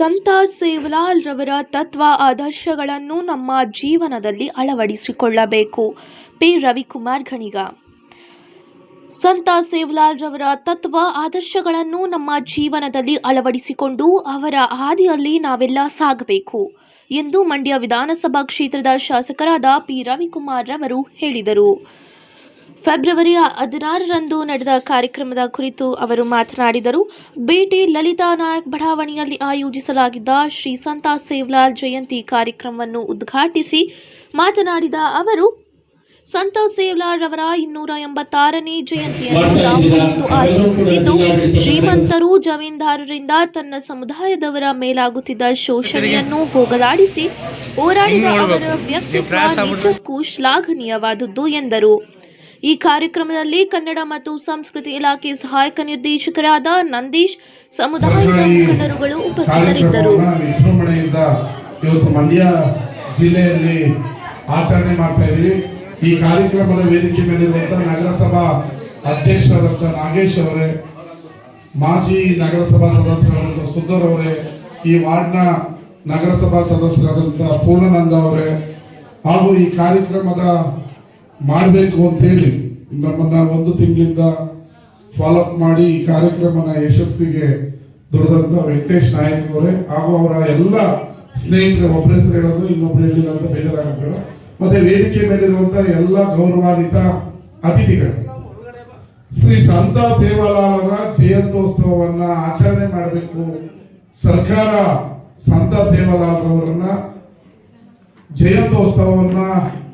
ಸಂತ ಸೇವಲಾಲ್ ರವರ ತತ್ವ ಆದರ್ಶಗಳನ್ನು ನಮ್ಮ ಜೀವನದಲ್ಲಿ ಅಳವಡಿಸಿಕೊಳ್ಳಬೇಕು. ಪಿ. ರವಿಕುಮಾರ್ ಗಣಿಗ. ಸಂತ ಸೇವಲಾಲ್ ರವರ ತತ್ವ ಆದರ್ಶಗಳನ್ನು ನಮ್ಮ ಜೀವನದಲ್ಲಿ ಅಳವಡಿಸಿಕೊಂಡು ಅವರ ಹಾದಿಯಲ್ಲಿ ನಾವೆಲ್ಲ ಸಾಗಬೇಕು ಎಂದು ಮಂಡ್ಯ ವಿಧಾನಸಭಾ ಕ್ಷೇತ್ರದ ಶಾಸಕರಾದ ಪಿ. ರವಿಕುಮಾರ್ ರವರು ಹೇಳಿದರು. ಫೆಬ್ರವರಿ ಹದಿನಾರರಂದು ನಡೆದ ಕಾರ್ಯಕ್ರಮದ ಕುರಿತು ಅವರು ಮಾತನಾಡಿದರು. ಬೇಟಿ ಲಲಿತಾ ನಾಯಕ್ ಬಡಾವಣೆಯಲ್ಲಿ ಆಯೋಜಿಸಲಾಗಿದ್ದ ಶ್ರೀ ಸಂತ ಸೇವ್ಲಾಲ್ ಜಯಂತಿ ಕಾರ್ಯಕ್ರಮವನ್ನು ಉದ್ಘಾಟಿಸಿ ಮಾತನಾಡಿದ ಅವರು, ಸಂತ ಸೇವ್ಲಾಲ್ ರವರ ಇನ್ನೂರ ಎಂಬತ್ತಾರನೇ ಜಯಂತಿಯನ್ನು ಆಚರಿಸುತ್ತಿದ್ದು, ಶ್ರೀಮಂತರು ಜಮೀನ್ದಾರರಿಂದ ತನ್ನ ಸಮುದಾಯದವರ ಮೇಲಾಗುತ್ತಿದ್ದ ಶೋಷಣೆಯನ್ನು ಹೋಗಲಾಡಿಸಿ ಹೋರಾಡಿದ ಅವರ ವ್ಯಕ್ತಿತ್ವ ನಿಜಕ್ಕೂ ಶ್ಲಾಘನೀಯವಾದುದು ಎಂದರು. ಈ ಕಾರ್ಯಕ್ರಮದಲ್ಲಿ ಕನ್ನಡ ಮತ್ತು ಸಂಸ್ಕೃತಿ ಇಲಾಖೆ ಸಹಾಯಕ ನಿರ್ದೇಶಕರಾದ ನಂದೀಶ್ ಸಮುದಾಯದ ಮುಖಂಡರುಗಳು ಉಪಸ್ಥಿತರಿದ್ದರು. ಇವತ್ತು ಮಂಡ್ಯ ಜಿಲ್ಲೆಯಲ್ಲಿ ಆಚರಣೆ ಮಾಡ್ತಾ ಇದ್ದೀವಿ. ಈ ಕಾರ್ಯಕ್ರಮದ ವೇದಿಕೆ ಮೇಲಿರುವಂತಹ ನಗರಸಭಾ ಅಧ್ಯಕ್ಷರಾದಂಥ ನಾಗೇಶ್ ಅವರೇ ಮಾಜಿ ನಗರಸಭಾ ಸದಸ್ಯರಾದಂಥ ಸುಂದರ್ ಅವರೇ ಈ ವಾರ್ಡ್ನ ನಗರಸಭಾ ಸದಸ್ಯರಾದಂಥ ಪೂರ್ಣಾನಂದ ಅವರೇ ಹಾಗೂ ಈ ಕಾರ್ಯಕ್ರಮದ ಮಾಡಬೇಕು ಅಂತೇಳಿ ನಮ್ಮನ್ನ ಒಂದು ತಿಂಗಳಿಂದ ಫಾಲೋಅಪ್ ಮಾಡಿ ಈ ಕಾರ್ಯಕ್ರಮನ ಯಶಸ್ವಿಗೆ ದುಡಿದಂತ ವೆಂಕಟೇಶ್ ನಾಯಕ್ ಅವರೇ, ಹಾಗೂ ಅವರ ಎಲ್ಲ ಸ್ನೇಹಿತರು ಒಬ್ಬರ ಹೆಸರು ಹೇಳೋದು, ಇನ್ನೊಬ್ರು ಹೇಳಿಲ್ಲ ಅಂತ ಬೇಜಾರಾಗಬೇಡ ಮತ್ತೆ ವೇದಿಕೆ ಮೇಲಿರುವಂತ ಎಲ್ಲ ಗೌರವಾನ್ವಿತ ಅತಿಥಿಗಳು. ಶ್ರೀ ಸಂತ ಸೇವಾಲಾಲರ ಜಯಂತೋತ್ಸವವನ್ನ ಆಚರಣೆ ಮಾಡಬೇಕು. ಸರ್ಕಾರ ಸಂತ ಸೇವಾಲಾಲರವರನ್ನ ಜಯಂತ್ಯೋತ್ಸವವನ್ನ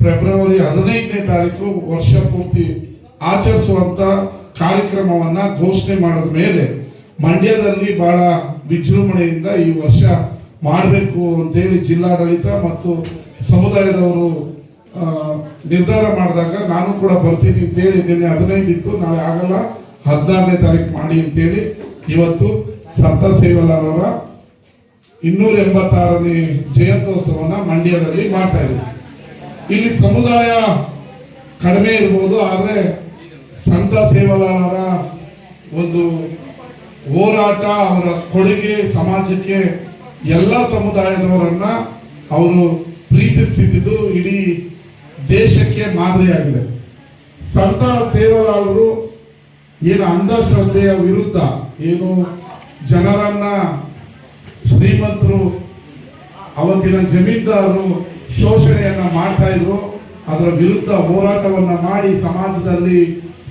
ಫೆಬ್ರವರಿ ಹದಿನೈದನೇ ತಾರೀಕು ವರ್ಷ ಪೂರ್ತಿ ಆಚರಿಸುವಂತ ಕಾರ್ಯಕ್ರಮವನ್ನ ಘೋಷಣೆ ಮಾಡಿದ ಮೇಲೆ ಮಂಡ್ಯದಲ್ಲಿ ಬಹಳ ವಿಜೃಂಭಣೆಯಿಂದ ಈ ವರ್ಷ ಮಾಡಬೇಕು ಅಂತೇಳಿ ಜಿಲ್ಲಾಡಳಿತ ಮತ್ತು ಸಮುದಾಯದವರು ನಿರ್ಧಾರ ಮಾಡಿದಾಗ ನಾನು ಕೂಡ ಬರ್ತೀನಿ ಅಂತೇಳಿ ನಿನ್ನೆ ಹದಿನೈದು ಇತ್ತು ನಾಳೆ ಆಗಲ್ಲ, ಹದಿನಾರನೇ ತಾರೀಕು ಮಾಡಿ ಅಂತೇಳಿ ಇವತ್ತು ಸಂತ ಸೇವಲಾರರ ಇನ್ನೂರ ಎಂಬತ್ತಾರನೇ ಜಯಂತ್ಯೋತ್ಸವನ ಮಂಡ್ಯದಲ್ಲಿ ಮಾಡ್ತಾ ಇದ್ದೀವಿ. ಇಲ್ಲಿ ಸಮುದಾಯ ಕಡಿಮೆ ಇರ್ಬೋದು, ಆದ್ರೆ ಸಂತ ಸೇವಾಲಾಲರ ಒಂದು ಹೋರಾಟ, ಅವರ ಕೊಡುಗೆ ಸಮಾಜಕ್ಕೆ ಎಲ್ಲ ಸಮುದಾಯದವರನ್ನ ಅವರು ಪ್ರೀತಿಸ್ತಿದ್ದು ಇಡೀ ದೇಶಕ್ಕೆ ಮಾದರಿಯಾಗಿದೆ. ಸಂತ ಸೇವಾಲಾಲರು ಏನು ಅಂಧಶ್ರದ್ಧೆಯ ವಿರುದ್ಧ ಏನು ಜನರನ್ನ ಶ್ರೀಮಂತರು ಅವತ್ತಿನ ಜಮೀನ್ದಾರರು ಶೋಷಣೆಯನ್ನ ಮಾಡ್ತಾ ಇದ್ರು. ಅದರ ವಿರುದ್ಧ ಹೋರಾಟವನ್ನು ಮಾಡಿ ಸಮಾಜದಲ್ಲಿ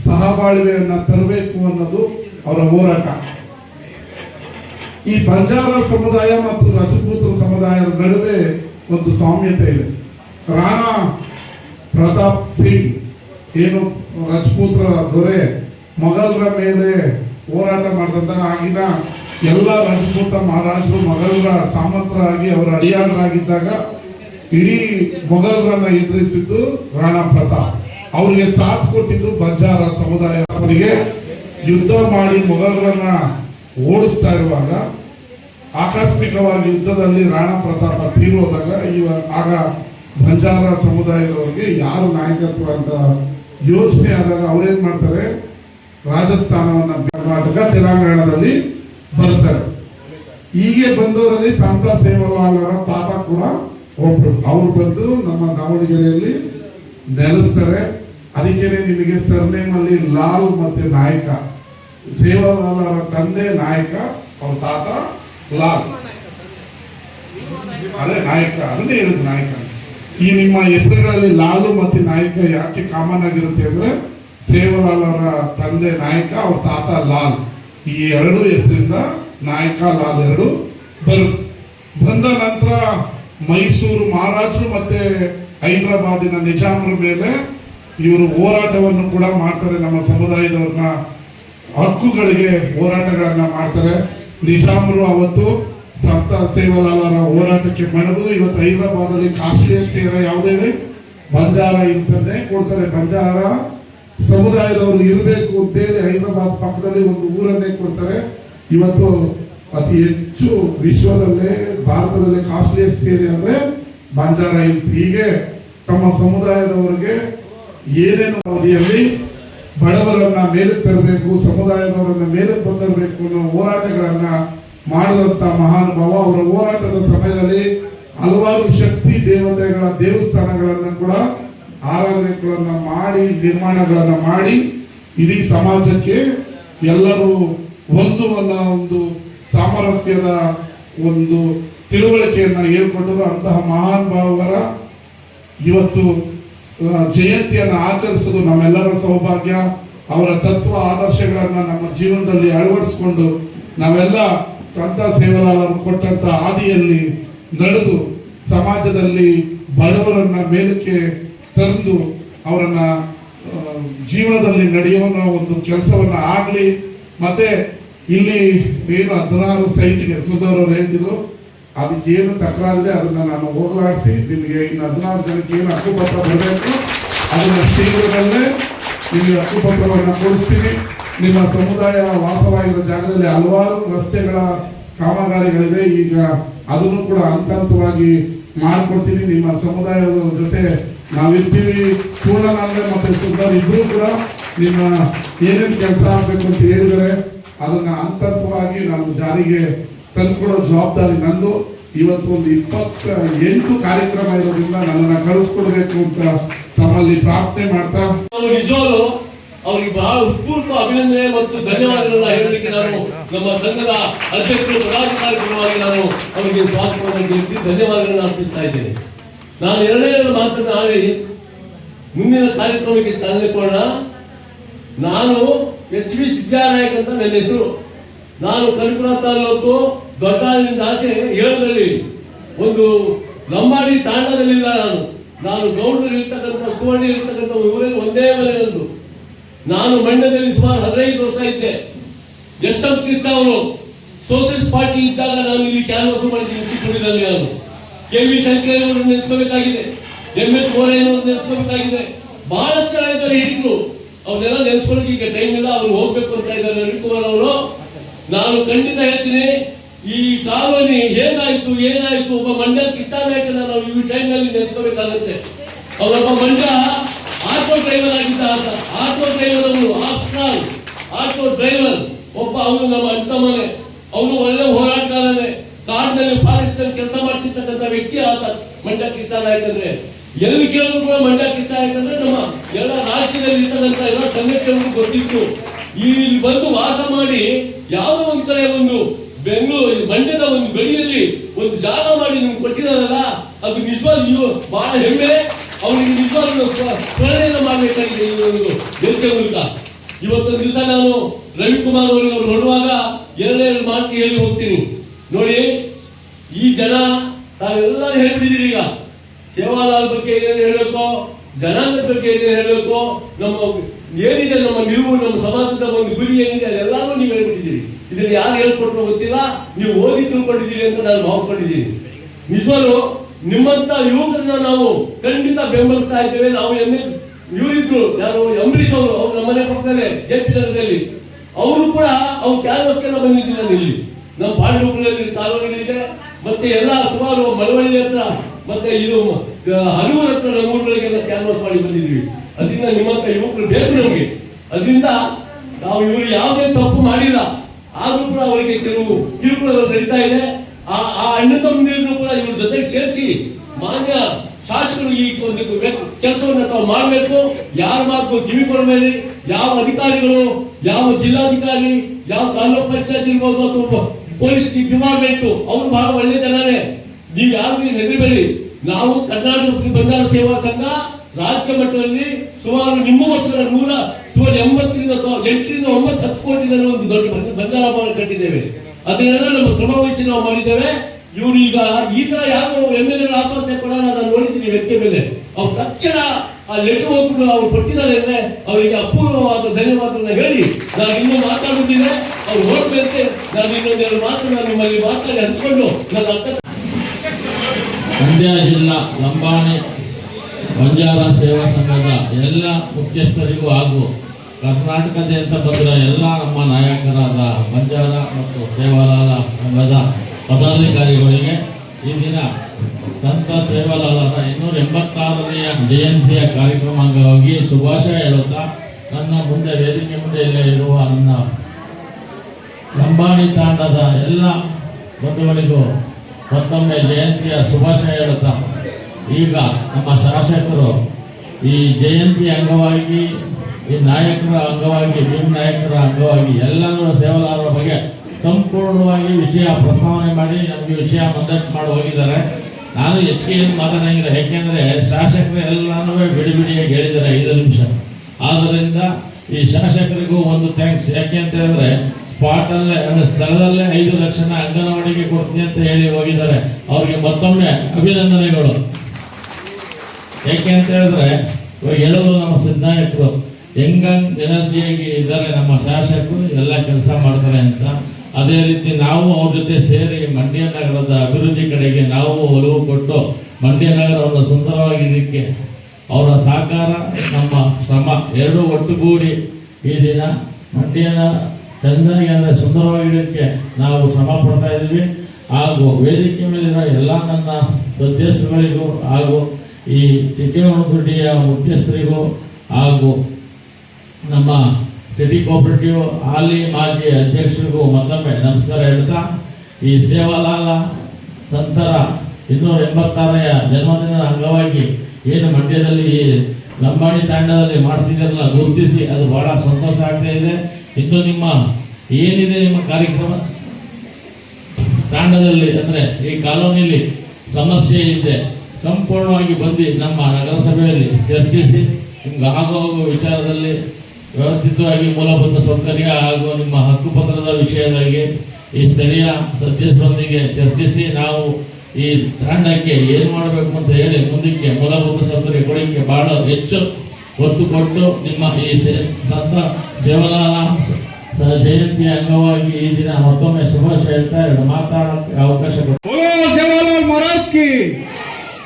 ಸಹಬಾಳ್ವೆಯನ್ನ ತರಬೇಕು ಅನ್ನೋದು ಅವರ ಹೋರಾಟ. ಈ ಬಂಜಾರ ಸಮುದಾಯ ಮತ್ತು ರಜಪೂತ್ರ ಸಮುದಾಯದ ನಡುವೆ ಒಂದು ಸಾಮ್ಯತೆ ಇದೆ. ರಾಣಾ ಪ್ರತಾಪ್ ಸಿಂಗ್ ಏನು ರಜಪೂತ್ರ ದೊರೆ ಮೊಘಲರ ಮೇಲೆ ಹೋರಾಟ ಮಾಡಿದಂತ ಆಗಿನ ಎಲ್ಲ ರಜಪೂತ ಮಹಾರಾಜರು ಮೊಘಲರ ಸಾಮಂತರಾಗಿ ಅವರ ಅಡಿಯಾಳರಾಗಿದ್ದಾಗ ಇಡೀ ಮೊಘಲರನ್ನ ಎದುರಿಸಿದ್ದು ರಾಣಾ ಪ್ರತಾಪ್. ಅವರಿಗೆ ಸಾಥ್ ಕೊಟ್ಟಿದ್ದು ಬಂಜಾರ ಸಮುದಾಯ. ಅವರಿಗೆ ಯುದ್ಧ ಮಾಡಿ ಮೊಘಲರನ್ನ ಓಡಿಸ್ತಾ ಇರುವಾಗ, ಆಕಸ್ಮಿಕವಾಗಿ ಯುದ್ಧದಲ್ಲಿ ರಾಣಾ ಪ್ರತಾಪ ತೀರೋದಾಗ ಇವಾಗ ಆಗ ಬಂಜಾರ ಸಮುದಾಯದವರಿಗೆ ಯಾರು ನಾಯಕತ್ವ ಅಂತ ಯೋಚನೆ ಆದಾಗ ಅವ್ರೇನ್ ಮಾಡ್ತಾರೆ? ರಾಜಸ್ಥಾನವನ್ನ ಕರ್ನಾಟಕ, ತೆಲಂಗಾಣದಲ್ಲಿ ಬರ್ತಾರೆ ಹೀಗೆ ಬಂದವರಲ್ಲಿ ಸಂತ ಅವರ ತಾತ ಕೂಡ ಒಬ್ರು, ಅವ್ರು ಬಂದು ನಮ್ಮ ದಾವಣಗೆರೆಯಲ್ಲಿ ನೆಲೆಸ್ತಾರೆ. ಅದಕ್ಕೆ ನಿಮಗೆ ಸರ್ನೇಮ್ ಅಲ್ಲಿ ಲಾಲ್ ಮತ್ತೆ ನಾಯಕ, ಸೇವಾಲಾಲರ ತಂದೆ ನಾಯಕ, ಅವ್ರ ತಾತ ಲಾಲ್. ಅದೇ ನಾಯಕ, ಅದನ್ನೇ ಇರುತ್ತೆ ನಾಯಕ. ಈ ನಿಮ್ಮ ಹೆಸರುಗಳಲ್ಲಿ ಲಾಲು ಮತ್ತೆ ನಾಯಕ ಯಾಕೆ ಕಾಮನ್ ಆಗಿರುತ್ತೆ ಅಂದ್ರೆ ಸೇವಲಾಲರ ತಂದೆ ನಾಯಕ, ಅವ್ರ ತಾತ ಲಾಲ್. ಈ ಎರಡು ಹೆಸರಿಂದ ನಾಯಕ ಲಾಲ್ ಎರಡು ಬರುತ್ತೆ ಬಂದ ನಂತರ ಮೈಸೂರು ಮಹಾರಾಜರು ಮತ್ತೆ ಹೈದರಾಬಾದಿನ ನಿಜಾಮರ ಮೇಲೆ ಇವರು ಹೋರಾಟವನ್ನು ಕೂಡ ಮಾಡ್ತಾರೆ. ನಮ್ಮ ಸಮುದಾಯದವ್ರನ್ನ ಹಕ್ಕುಗಳಿಗೆ ಹೋರಾಟಗಳನ್ನ ಮಾಡ್ತಾರೆ. ನಿಜಾಮರು ಅವತ್ತು ಸಂತ ಸೇವಾಲಾಲರ ಹೋರಾಟಕ್ಕೆ ಮಣದು ಇವತ್ತು ಹೈದರಾಬಾದಲ್ಲಿ ಕಾಸ್ಟ್ಲಿಯಸ್ಟ್ ಏರ ಯಾವುದೇ ಬಂಜಾರ ಹಿಂಸನ್ನೇ ಕೊಡ್ತಾರೆ. ಬಂಜಾರ ಸಮುದಾಯದವರು ಇರಬೇಕು ಅಂತೇಳಿ ಹೈದರಾಬಾದ್ ಪಕ್ಕದಲ್ಲಿ ಒಂದು ಊರನ್ನೇ ಕೊಡ್ತಾರೆ. ಇವತ್ತು ಅತಿ ಹೆಚ್ಚು ವಿಶ್ವದಲ್ಲೇ ಭಾರತದಲ್ಲಿ ಏರಿಯಾ ಅಂದ್ರೆ ಬಂಜಾರ ಹಿಲ್ಸ್ ಹೀಗೆ ತಮ್ಮ ಸಮುದಾಯದವರಿಗೆ ಏನೇನು ಅವಧಿಯಲ್ಲಿ ಬಡವರನ್ನ ಮೇಲಕ್ಕೆ ತರಬೇಕು, ಸಮುದಾಯದವರನ್ನ ಮೇಲಕ್ಕೆ ಬಂದಿರಬೇಕು ಅನ್ನೋ ಹೋರಾಟಗಳನ್ನ ಮಾಡಿದಂತ ಮಹಾನುಭಾವ, ಅವರ ಹೋರಾಟದ ಸಮಯದಲ್ಲಿ ಹಲವಾರು ಶಕ್ತಿ ದೇವತೆಗಳ ದೇವಸ್ಥಾನಗಳನ್ನ ಕೂಡ ಆರಾಧನೆಗಳನ್ನ ಮಾಡಿ, ನಿರ್ಮಾಣಗಳನ್ನ ಮಾಡಿ ಇಡೀ ಸಮಾಜಕ್ಕೆ ಎಲ್ಲರೂ ಒಂದು ಒಂದು ಸಾಮರಸ್ಯದ ಒಂದು ತಿಳುವಳಿಕೆಯನ್ನ ಹೇಳ್ಕೊಟ್ಟರು ಅಂತಹ ಮಹಾನ್ ಭಾವರ ಇವತ್ತು ಜಯಂತಿಯನ್ನು ಆಚರಿಸೋದು ನಮ್ಮೆಲ್ಲರ ಸೌಭಾಗ್ಯ. ಅವರ ತತ್ವ ಆದರ್ಶಗಳನ್ನು ನಮ್ಮ ಜೀವನದಲ್ಲಿ ಅಳವಡಿಸಿಕೊಂಡು ನಾವೆಲ್ಲ ಸಂತ ಸೇವಲಾಲರು ಕೊಟ್ಟಂತ ಹಾದಿಯಲ್ಲಿ ನಡೆದು ಸಮಾಜದಲ್ಲಿ ಬಡವರನ್ನ ಮೇಲಕ್ಕೆ ತಂದು ಅವರನ್ನ ಜೀವನದಲ್ಲಿ ನಡೆಯುವ ಒಂದು ಕೆಲಸವನ್ನ ಆಗಲಿ. ಮತ್ತೆ ಇಲ್ಲಿ ಏನು ಹದಿನಾರು ಸೈಟ್ಗೆ ಸುಧಾರ್ ಅವರು ಹೇಳ್ತಿದ್ರು ಅದಕ್ಕೆ ಏನು ತಕರಾರಿದೆ, ಅದನ್ನ ನಾನು ಹೋಗಲಾಡಿಸಿ ನಿಮಗೆ ಇನ್ನು ಹದಿನಾರು ಜನಕ್ಕೆ ಏನು ಹಕ್ಕುಪತ್ರ ಬರಬೇಕು, ಅದನ್ನು ಶೀಘ್ರದಲ್ಲೇ ನಿಮಗೆ ಹಕ್ಕುಪತ್ರವನ್ನು ಕೊಡಿಸ್ತೀನಿ. ನಿಮ್ಮ ಸಮುದಾಯ ವಾಸವಾಗಿರೋ ಜಾಗದಲ್ಲಿ ಹಲವಾರು ರಸ್ತೆಗಳ ಕಾಮಗಾರಿಗಳಿದೆ. ಈಗ ಅದನ್ನು ಕೂಡ ಹಂತ ಹಂತವಾಗಿ ಮಾಡಿಕೊಡ್ತೀನಿ. ನಿಮ್ಮ ಸಮುದಾಯದ ಜೊತೆ ನಾವಿರ್ತೀವಿ. ಪೂರ್ಣನಾಂದ ಮತ್ತು ಸುಂದರ್ ಇಬ್ಬರೂ ಕೂಡ ನಿಮ್ಮ ಏನೇನು ಕೆಲಸ ಆಗಬೇಕು ಅಂತ ಹೇಳಿದರೆ, ಅದನ್ನು ಹಂತ ಹಂತವಾಗಿ ನಾನು ಜಾರಿಗೆ ತಂದ್ಕೊಡೋ ಜವಾಬ್ದಾರಿ ನಂದು. ಇವತ್ತು ಒಂದು ಇಪ್ಪತ್ತ ಎಂಟು ಕಾರ್ಯಕ್ರಮ ಇರೋದ್ರಿಂದ ನನ್ನನ್ನ ಕಳಿಸ್ಕೊಡ್ಬೇಕು ಅಂತ ತಮ್ಮಲ್ಲಿ ಪ್ರಾರ್ಥನೆ ಮಾಡ್ತಾ. ನಿಜವಾಗ್ಲು ಅವ್ರಿಗೆ ಬಹಳ ಉತ್ಪೂರ್ವ ಅಭಿನಂದನೆ ಮತ್ತು ಧನ್ಯವಾದಗಳನ್ನ ಹೇಳಲಿಕ್ಕೆ ನಾನು ನಮ್ಮ ಸಂಘದ ಅಧ್ಯಕ್ಷರು ಪದಾಧಿಕಾರಿ ಪರವಾಗಿ ನಾನು ಅವರಿಗೆ ತಿಳಿಸಿ ಧನ್ಯವಾದಗಳನ್ನ ಅರ್ಪಿಸ್ತಾ ಇದ್ದೇನೆ. ನಾನು ಎರಡನೇ ಮಾತನ್ನು ಆಡಿ ಮುಂದಿನ ಕಾರ್ಯಕ್ರಮಕ್ಕೆ ಚಾಲನೆ ಕೊಡೋಣ. ನಾನು ಎಚ್ ವಿ ಸಿದ್ಧಾನಾಯಕ್ ಅಂತ ನನ್ನ ಹೆಸರು. ನಾನು ಕನಕಪುರ ತಾಲೂಕು ದೊಡ್ಡದಿಂದ ಆಚೆ ಏಳರಲ್ಲಿ ಒಂದು ಲಂಬಾಡಿ ತಾಂಡದಲ್ಲಿಲ್ಲ ನಾನು. ನಾನು ಗೌಡರಲ್ಲಿ ಇರ್ತಕ್ಕಂಥ ಸುವರ್ಣ ಇರ್ತಕ್ಕಂಥ ಊರಲ್ಲಿ ಒಂದೇ ಮನೆಯೊಂದು. ನಾನು ಮಂಡ್ಯದಲ್ಲಿ ಸುಮಾರು ಹದಿನೈದು ವರ್ಷ ಇದ್ದೆ. ಎಸ್ ಎಂ ಕೃಷ್ಣ ಅವರು, ಸೋಷಿಯಲಿಸ್ಟ್ ಪಾರ್ಟಿ ಇದ್ದಾಗ ನಾನು ಇಲ್ಲಿ ಕ್ಯಾನ್ವಾಸ್ ಮಾಡಿ ಚಿಕ್ಕುಡಿದಲ್ಲಿ ನಾನು. ಕೆ ವಿ ಶಂಕರ್ ಅವರು ನೆನೆಸ್ಕೋಬೇಕಾಗಿದೆ. M H ಗೋರೆಯವರು ನೆನೆಸ್ಕೋಬೇಕಾಗಿದೆ. ಬಹಳಷ್ಟು ಜನ ಇದ್ದಾರೆ, ಹಿಡಿದ್ರು. ಅವ್ರನ್ನೆಲ್ಲ ನೆನೆಸ್ಕೊಳ್ಳೋಕೆ ಈಗ ಟೈಮ್ ಇಲ್ಲ, ಅವ್ರು ಹೋಗ್ಬೇಕು ಅಂತ ಇದ್ದಾರೆ ರವಿಕುಮಾರ್ ಅವರು. ನಾನು ಖಂಡಿತ ಹೇಳ್ತೀನಿ ಈ ಕಾಲೋನಿ ಹೇಗಾಯ್ತು ಏನಾಯ್ತು? ಒಬ್ಬ ಮಂಡ್ಯ ಕೃಷ್ಣ ನಾಯಕನ ನಾವು ಈ ಟೈಮ್ನಲ್ಲಿ ನೆನೆಸ್ಕೋಬೇಕಾಗುತ್ತೆ. ಅವರೊಬ್ಬ ಮಂಡ್ಯ ಆಟೋ ಡ್ರೈವರ್ ಆಗಿದ್ದ ಅಂತ ಆಟೋ ಡ್ರೈವರ್ ಅವನು. After auto driver. ಒಬ್ಬ ಅವನು ನಮ್ಮ ಅಣ್ಣ ಮನೆ ಅವನು ಒಳ್ಳೆ ಹೋರಾಟಗಾರನೇ. ಕಾಡಿನಲ್ಲಿ ಫಾರೆಸ್ಟ್ನಲ್ಲಿ ಕೆಲಸ ಮಾಡ್ತಿರ್ತಕ್ಕಂಥ ವ್ಯಕ್ತಿ ಆತ ಮಂಡ್ಯ ಕೃಷ್ಣ ನಾಯಕ್ ಅಂದ್ರೆ ಎಲ್ಲಿ ಕೇಳಿದ್ರು ಕೂಡ ಮಂಡ್ಯ ಕೃಷ್ಣ ನಾಯಕ್ ನಮ್ಮ ಎಲ್ಲ ರಾಜ್ಯದಲ್ಲಿ ಇರ್ತಕ್ಕಂಥ ಎಲ್ಲ ಸಂಘಟನೆಗಳು ಗೊತ್ತಿತ್ತು. ಇಲ್ಲಿ ಬಂದು ವಾಸ ಮಾಡಿ ಯಾವುದೋ ಒಂದು ಕಡೆ ಒಂದು ಬೆಂಗಳೂರು ಮಂಡ್ಯದ ಒಂದು ಗಡಿಯಲ್ಲಿ ಒಂದು ಜಾಗ ಮಾಡಿ ನಿಮ್ಗೆ ಕೊಟ್ಟಿದಾರಲ್ಲ ಅದು ನಿಜವಾಗಿಯೂ ಬಹಳ ಹೆಮ್ಮೆ. ಅವನಿಗೆ ನಿಜವಾಗ್ಲೂ ಸ್ಮರಣೆಯನ್ನು ಮಾಡಬೇಕಾಗಿದೆ ಒಂದು ವೇದಿಕೆ ಮೂಲಕ. ಇವತ್ತೊಂದು ದಿವಸ ನಾನು ರವಿಕುಮಾರ್ ಅವರಿಗೆ ಅವರು ನೋಡುವಾಗ ಎರಡೇ ಎರಡು ಮಾತು ಹೇಳಿ ಹೋಗ್ತೀನಿ. ನೋಡಿ, ಈ ಜನ ತಾವೆಲ್ಲ ಹೇಳ್ಬಿಟ್ಟಿದ್ದೀರಿ ಈಗ. ಸೇವಾಲಾಲ್ ಬಗ್ಗೆ ಏನೇನು ಹೇಳಬೇಕು ಜನಾಂಗದ ಬಗ್ಗೆ ಏನು ಹೇಳಬೇಕು? ನಮ್ಮ ಏನಿದೆ ನಮ್ಮ ನೀವು, ನಮ್ಮ ಸಮಾಜದ ಒಂದು ಗುರಿ ಏನಿದೆ ಅದೆಲ್ಲವೂ ನೀವು ಹೇಳ್ಬಿಟ್ಟಿದ್ದೀರಿ. ಇದನ್ನ ಯಾರು ಹೇಳ್ಕೊಟ್ರು ಗೊತ್ತಿಲ್ಲ? ನೀವು ಓದಿ ತಿಳ್ಕೊಂಡಿದ್ದೀರಿ ಅಂತ ನಾನು ಭಾವಿಸ್ಕೊಂಡಿದ್ದೀನಿ. ನಿಜವಾಗ್ಲು ನಿಮ್ಮಂತ ಯುವಕರನ್ನ ನಾವು ಖಂಡಿತ ಬೆಂಬಲಿಸ್ತಾ ಇದ್ದೇವೆ. ನಾವು ಎಮ್ಮೆ ಇವರಿದ್ರು, ಯಾರು ಅಂಬರೀಶ್ ಅವರು, ಅವ್ರು ನಮ್ಮನೆ ಪಕ್ಕದಲ್ಲೇ, ಜೆ ಪಿ ನಗರದಲ್ಲಿ. ಅವರು ಕೂಡ ಅವ್ರು ಕ್ಯಾನ್ವಾಸ್ಗೆಲ್ಲ ಬಂದಿದ್ದೀನಿ ನಾನು ಇಲ್ಲಿ ನಮ್ಮ ಪಾಂಡವಪುರದಲ್ಲಿ ಇದೆ ಮತ್ತೆ ಎಲ್ಲ ಸುಮಾರು ಮಳವಳ್ಳಿ ಹತ್ರ, ಮತ್ತೆ ಇದು ಹಲವರ ಹತ್ರ ಊರುಗಳಿಗೆಲ್ಲ ಕ್ಯಾನ್ವಾಸ್ ಮಾಡಿ ಬಂದಿದ್ವಿ ಅದರಿಂದ ನಿಮ್ಮಂತ ಯುವಕರು ಬೇಕು ನಮಗೆ. ಅದರಿಂದ ನಾವು ಇವರು ಯಾವುದೇ ತಪ್ಪು ಮಾಡಿಲ್ಲ. ಆದ್ರೂ ಕೂಡ ಅವರಿಗೆ ಕೆಲವು ಕಿರುಕುಳಗಳು ನಡೀತಾ ಇದೆ. ಆ ಆ ಅಣ್ಣ ತಮ್ಮಂದಿರನ್ನು ಕೂಡ ಇವ್ರ ಜೊತೆಗೆ ಸೇರಿಸಿ ಮಾನ್ಯ ಶಾಸಕರು ಈ ಒಂದು ಕೆಲಸವನ್ನ ತಾವು ಮಾಡಬೇಕು. ಯಾರ ಮಾತು ಕಿವಿ ಕೊಡಬೇಡಿ ಯಾವ ಅಧಿಕಾರಿಗಳು, ಯಾವ ಜಿಲ್ಲಾಧಿಕಾರಿ, ಯಾವ ತಾಲೂಕ್ ಪಂಚಾಯತ್ ಇರ್ಬೋದು ಅಥವಾ ಪೊಲೀಸ್ ಡಿಪಾರ್ಟ್ಮೆಂಟ್, ಅವ್ರು ಬಹಳ ಒಳ್ಳೆ ಜನರೇ ನೀವು ಯಾರು ಹೆದರಿಬೇಡಿ. ನಾವು ಕರ್ನಾಟಕ ಬಂಗಾರ ಸೇವಾ ಸಂಘ ರಾಜ್ಯ ಮಟ್ಟದಲ್ಲಿ ಸುಮಾರು ನಿಮ್ಮಗೋಸ್ಕರ ನೂರ ಸುಮಾರು ಎಂಬತ್ತರಿಂದ ಎಂಟರಿಂದ ಒಂಬತ್ತು ಹತ್ತು ಕೋಟಿ ಒಂದು ದೊಡ್ಡ ಬಂಗ- ಬಂಗಾರ ಕಟ್ಟಿದ್ದೇವೆ. ಅದನ್ನೆಲ್ಲ ನಮ್ಮ ಶ್ರಮ ವಹಿಸಿ ನಾವು ಮಾಡಿದ್ದೇವೆ. ಇವರು ಈಗ ಈ ತರ ಯಾರು ಎಂ ಎಲ್ ಎ ಆತ್ಮಹತ್ಯೆ ಕೂಡ ನಾನು ನೋಡಿದ್ದೀನಿ ವ್ಯಕ್ತಿ ಮೇಲೆ. ಅವ್ರು ತಕ್ಷಣ ಆ ಲೆಟರ್ ಹೋಗ್ಬಿಟ್ಟು ಅವ್ರು ಕೊಟ್ಟಿದ್ದಾರೆ ಅಂದ್ರೆ ಅವರಿಗೆ ಅಪೂರ್ವವಾದ ಧನ್ಯವಾದಗಳನ್ನ ಹೇಳಿ ನಾನು ಇನ್ನೂ ಮಾತಾಡುತ್ತಿದ್ದೆ ಅವ್ರು ಹೋಗ್ಬೇಕು ನಾನು ಇನ್ನೊಂದೆರಡು ಮಾತು ನಾನು ನಿಮ್ಮಲ್ಲಿ ಮಾತಾಡಿ ಹಂಚ್ಕೊಂಡು ನನ್ನ ಅರ್ಥ ಮಂಡ್ಯ ಜಿಲ್ಲಾ ಲಂಬಾಣಿ ಬಂಜಾರ ಸೇವಾ ಸಂಘದ ಎಲ್ಲ ಮುಖ್ಯಸ್ಥರಿಗೂ ಹಾಗೂ ಕರ್ನಾಟಕದಿಂದ ಬಂದ ಎಲ್ಲ ನಮ್ಮ ನಾಯಕರಾದ ಬಂಜಾರ ಮತ್ತು ಸೇವಾಲಾಲ ಸಂಘದ ಪದಾಧಿಕಾರಿಗಳಿಗೆ ಈ ದಿನ ಸಂತ ಸೇವಾಲಾಲರ ಇನ್ನೂರ ಎಂಬತ್ತಾರನೆಯ ಜಯಂತಿಯ ಕಾರ್ಯಕ್ರಮ ಅಂಗವಾಗಿ ಶುಭಾಶಯ ಹೇಳುತ್ತಾ ನನ್ನ ಮುಂದೆ ವೇದಿಕೆ ಮುಂದೆ ಇಲ್ಲೇ ಇರುವ ನನ್ನ ಲಂಬಾಣಿ ತಾಂಡದ ಎಲ್ಲ ಬಂಧುಗಳಿಗೂ ಮತ್ತೊಮ್ಮೆ ಜಯಂತಿಯ ಶುಭಾಶಯ ಹೇಳುತ್ತಾ ಈಗ ನಮ್ಮ ಶಾಸಕರು ಈ ಜಯಂತಿ ಅಂಗವಾಗಿ, ಈ ನಾಯಕರ ಅಂಗವಾಗಿ, ಭೀಮ್ ನಾಯಕರ ಅಂಗವಾಗಿ ಎಲ್ಲರೂ ಸೇವಲಾರರ ಬಗ್ಗೆ ಸಂಪೂರ್ಣವಾಗಿ ವಿಷಯ ಪ್ರಸ್ತಾವನೆ ಮಾಡಿ, ನಮಗೆ ವಿಷಯ ಮಂದಟ್ ಮಾಡಿ ಹೋಗಿದ್ದಾರೆ. ನಾನು ಹೆಚ್ಚಿಗೆ ಏನು ಮಾತಾಡಂಗಿಲ್ಲ ಯಾಕೆಂದರೆ ಶಾಸಕರು ಎಲ್ಲನೂ ಬಿಡಿ ಬಿಡಿಯಾಗಿ ಹೇಳಿದ್ದಾರೆ ಐದು ನಿಮಿಷ. ಆದ್ದರಿಂದ ಈ ಶಾಸಕರಿಗೂ ಒಂದು ಥ್ಯಾಂಕ್ಸ್ ಯಾಕೆ ಅಂತ ಹೇಳಿದ್ರೆ ಸ್ಪಾಟ್ ಅಲ್ಲೇ ಅಂದ್ರೆ ಸ್ಥಳದಲ್ಲೇ ಐದು ಲಕ್ಷನ ಅಂಗನವಾಡಿಗೆ ಕೊಡ್ತೀನಿ ಅಂತ ಹೇಳಿ ಹೋಗಿದ್ದಾರೆ. ಅವ್ರಿಗೆ ಮತ್ತೊಮ್ಮೆ ಅಭಿನಂದನೆಗಳು. ಯಾಕೆ ಅಂತ ಹೇಳಿದ್ರೆ ಎಲ್ಲರೂ ನಮ್ಮ ಸಿದ್ಧಾಯಕರು ಹೆಂಗ ಎನರ್ಜಿಯಾಗಿ ಇದ್ದಾರೆ, ನಮ್ಮ ಶಾಸಕರು, ಎಲ್ಲ ಕೆಲಸ ಮಾಡ್ತಾರೆ ಅಂತ. ಅದೇ ರೀತಿ ನಾವು ಅವ್ರ ಜೊತೆ ಸೇರಿ ಮಂಡ್ಯ ನಗರದ ಅಭಿವೃದ್ಧಿ ಕಡೆಗೆ ನಾವು ಒಲವು ಕೊಟ್ಟು ಮಂಡ್ಯ ನಗರವನ್ನು ಸುಂದರವಾಗಿದ್ದಕ್ಕೆ ಅವರ ಸಹಕಾರ, ನಮ್ಮ ಶ್ರಮ, ಎರಡೂ ಒಟ್ಟುಗೂಡಿ ಈ ದಿನ ಮಂಡ್ಯನ ಅಂದರೆ ಸುಂದರವಾಗಿಡೋಕ್ಕೆ ನಾವು ಶ್ರಮ ಪಡ್ತಾ ಇದ್ದೀವಿ. ಹಾಗೂ ವೇದಿಕೆ ಮೇಲಿನ ಎಲ್ಲ ನನ್ನ ಸದಸ್ಯರುಗಳಿಗೂ ಹಾಗೂ ಈ ಚಿಕ್ಕಮಗಳೂರಿಯ ಮುಖ್ಯಸ್ಥರಿಗೂ ಹಾಗೂ ನಮ್ಮ ಸಿಟಿ ಕೋಆಪರೇಟಿವ್ ಹಾಲಿ ಮಾಜಿ ಅಧ್ಯಕ್ಷರಿಗೂ ಮತ್ತೊಮ್ಮೆ ನಮಸ್ಕಾರ ಹೇಳ್ತಾ, ಈ ಸೇವಾಲಾಲ ಸಂತರ ಇನ್ನೂರ ಎಂಬತ್ತಾರನೆಯ ಜನ್ಮದಿನದ ಅಂಗವಾಗಿ ಏನು ಮಂಡ್ಯದಲ್ಲಿ ಲಂಬಾಣಿ ತಾಂಡದಲ್ಲಿ ಮಾಡ್ತಿದ್ದೆಲ್ಲ ಗುರುತಿಸಿ ಅದು ಭಾಳ ಸಂತೋಷ ಆಗ್ತಾ ಇದೆ. ಇನ್ನು ನಿಮ್ಮ ಏನಿದೆ ನಿಮ್ಮ ಕಾರ್ಯಕ್ರಮ? ತಾಂಡದಲ್ಲಿ ಅಂದರೆ ಈ ಕಾಲೋನಿಯಲ್ಲಿ ಸಮಸ್ಯೆ ಇದೆ. ಸಂಪೂರ್ಣವಾಗಿ ಬಂದು ನಮ್ಮ ನಗರಸಭೆಯಲ್ಲಿ ಚರ್ಚಿಸಿ, ನಿಮ್ಗೆ ಆಗೋ ವಿಚಾರದಲ್ಲಿ ವ್ಯವಸ್ಥಿತವಾಗಿ ಮೂಲಭೂತ ಸೌಕರ್ಯ ಹಾಗೂ ನಿಮ್ಮ ಹಕ್ಕುಪತ್ರದ ವಿಷಯದಲ್ಲಿ ಈ ಸ್ಥಳೀಯ ಸದಸ್ಯರೊಂದಿಗೆ ಚರ್ಚಿಸಿ ನಾವು ಈ ತಾಂಡಕ್ಕೆ ಏನು ಮಾಡಬೇಕು ಅಂತ ಹೇಳಿ ಮುಂದಕ್ಕೆ ಮೂಲಭೂತ ಸೌಕರ್ಯ ಕೊಡಲಿಕ್ಕೆ ಬಹಳ ಹೆಚ್ಚು ಒತ್ತು ಕೊಟ್ಟು ನಿಮ್ಮ ಈ ಸೇ- ಸಂತ ಸೇವಲಾಲ ಸ- ಜಯಂತಿ ಅಂಗವಾಗಿ ಈ ದಿನ ಮತ್ತೊಮ್ಮೆ ಶುಭಾಶಯ ಹೇಳ್ತಾ ಎರಡು ಮಾತಾಡೋಕ್ಕೆ ಅವಕಾಶ ಕೊಟ್ಟು बोलो सेवालाल महाराज की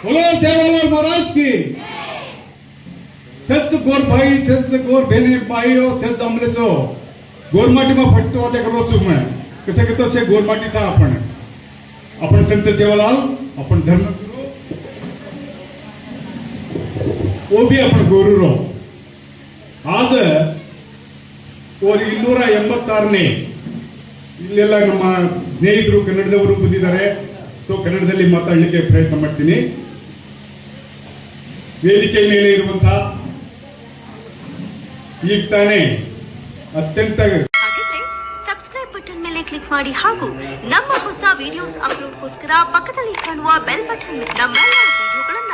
बोलो सेवालाल महाराज की सेच गोर भाई सेच गोर बहिणी बाई हो सेच जमलेचो गोरमाटीमा फटतो होते करो सुमणे कसं घेतो से गोरमाटीचा आपण आपण संत सेवालाल आपण धर्मगुरु ಓಬಿಯಪ್ಪನ ಗೌರವರು. ಆದ ಒಂದು ಇನ್ನೂರ ಎಂಬತ್ತಾರನೇ ಇಲ್ಲೆಲ್ಲ ನಮ್ಮ ಸ್ನೇಹಿತರು ಕನ್ನಡದವರು ಬಂದಿದ್ದಾರೆ. ಸೊ ಕನ್ನಡದಲ್ಲಿ ಮಾತಾಡಲಿಕ್ಕೆ ಪ್ರಯತ್ನ ಮಾಡ್ತೀನಿ. ವೇದಿಕೆ ಮೇಲೆ ಇರುವಂತಹ ಈಗ ತಾನೇ ಅತ್ಯಂತ ಸಬ್ಸ್ಕ್ರೈಬ್ ಬಟನ್ ಮೇಲೆ ಕ್ಲಿಕ್ ಮಾಡಿ ಹಾಗೂ ನಮ್ಮ ಹೊಸ ವಿಡಿಯೋಸ್ ಅಪ್ಲೋಡ್ಗೋಸ್ಕರ ಪಕ್ಕದಲ್ಲಿ ಕಾಣುವ ಬೆಲ್ ಬಟನ್ ನಮ್ಮ ವಿಡಿಯೋಗಳನ್ನ